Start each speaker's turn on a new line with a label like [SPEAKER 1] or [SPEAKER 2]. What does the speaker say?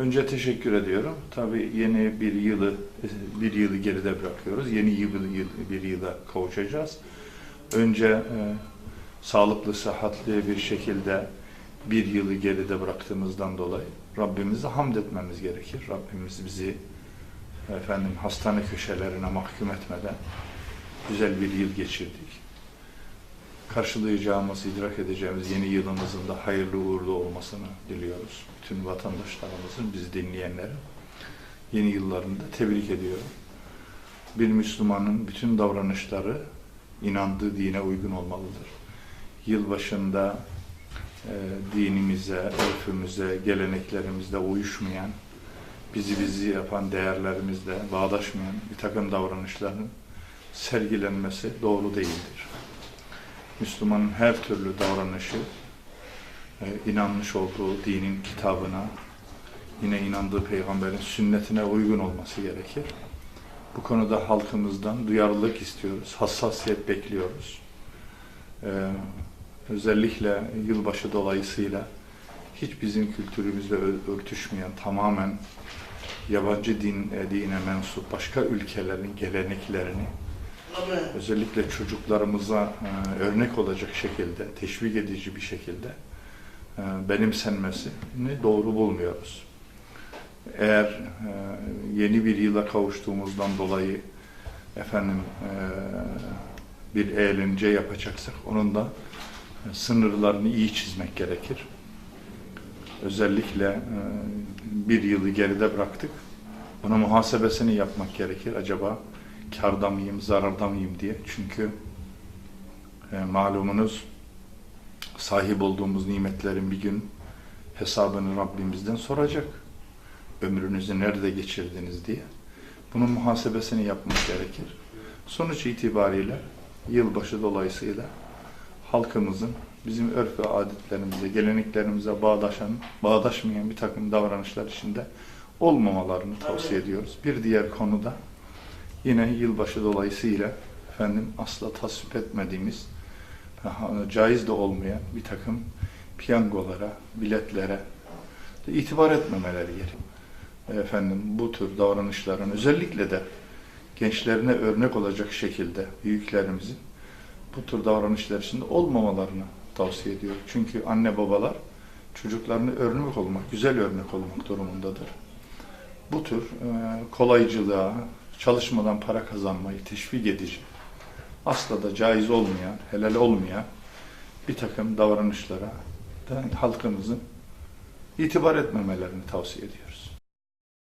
[SPEAKER 1] Önce teşekkür ediyorum. Tabii yeni bir yılı bir yılı geride bırakıyoruz. Yeni yıl, yıl bir yıla kavuşacağız. Önce e, sağlıklı, sıhhatli bir şekilde bir yılı geride bıraktığımızdan dolayı Rabbimize hamd etmemiz gerekir. Rabbimiz bizi efendim hastane köşelerine mahkum etmeden güzel bir yıl geçirdik. Karşılayacağımız, idrak edeceğimiz yeni yılımızın da hayırlı uğurlu olmasını diliyoruz. Bütün vatandaşlarımızın, bizi dinleyenlerin yeni yıllarında tebrik ediyorum. Bir Müslümanın bütün davranışları inandığı dine uygun olmalıdır. Yılbaşında e, dinimize, örfümüze, geleneklerimizle uyuşmayan, bizi bizi yapan değerlerimizle bağdaşmayan bir takım davranışların sergilenmesi doğru değildir. Müslümanın her türlü davranışı e, inanmış olduğu dinin kitabına, yine inandığı peygamberin sünnetine uygun olması gerekir. Bu konuda halkımızdan duyarlılık istiyoruz, hassasiyet bekliyoruz. Ee, özellikle yılbaşı dolayısıyla hiç bizim kültürümüzle örtüşmeyen, tamamen yabancı din e, dine mensup başka ülkelerin geleneklerini özellikle çocuklarımıza e, örnek olacak şekilde, teşvik edici bir şekilde e, benimsenmesini doğru bulmuyoruz. Eğer e, yeni bir yıla kavuştuğumuzdan dolayı efendim bir eğlence yapacaksak onun da sınırlarını iyi çizmek gerekir. Özellikle bir yılı geride bıraktık. Buna muhasebesini yapmak gerekir. Acaba karda mıyım, zararda mıyım diye. Çünkü e, malumunuz sahip olduğumuz nimetlerin bir gün hesabını Rabbimizden soracak. Ömrünüzü nerede geçirdiniz diye. Bunun muhasebesini yapmak gerekir. Sonuç itibariyle yılbaşı dolayısıyla halkımızın bizim örf ve adetlerimize, geleneklerimize bağdaşan, bağdaşmayan bir takım davranışlar içinde olmamalarını tavsiye ediyoruz. Bir diğer konuda yine yılbaşı dolayısıyla efendim asla tasvip etmediğimiz caiz de olmayan bir takım piyangolara, biletlere itibar etmemeleri gerekiyor. Efendim bu tür davranışların özellikle de gençlerine örnek olacak şekilde büyüklerimizin bu tür davranışlar içinde olmamalarını tavsiye ediyor. Çünkü anne babalar çocuklarına örnek olmak, güzel örnek olmak durumundadır. Bu tür kolaycılığa, çalışmadan para kazanmayı teşvik edici, asla da caiz olmayan, helal olmayan bir takım davranışlara da halkımızın itibar etmemelerini tavsiye ediyoruz.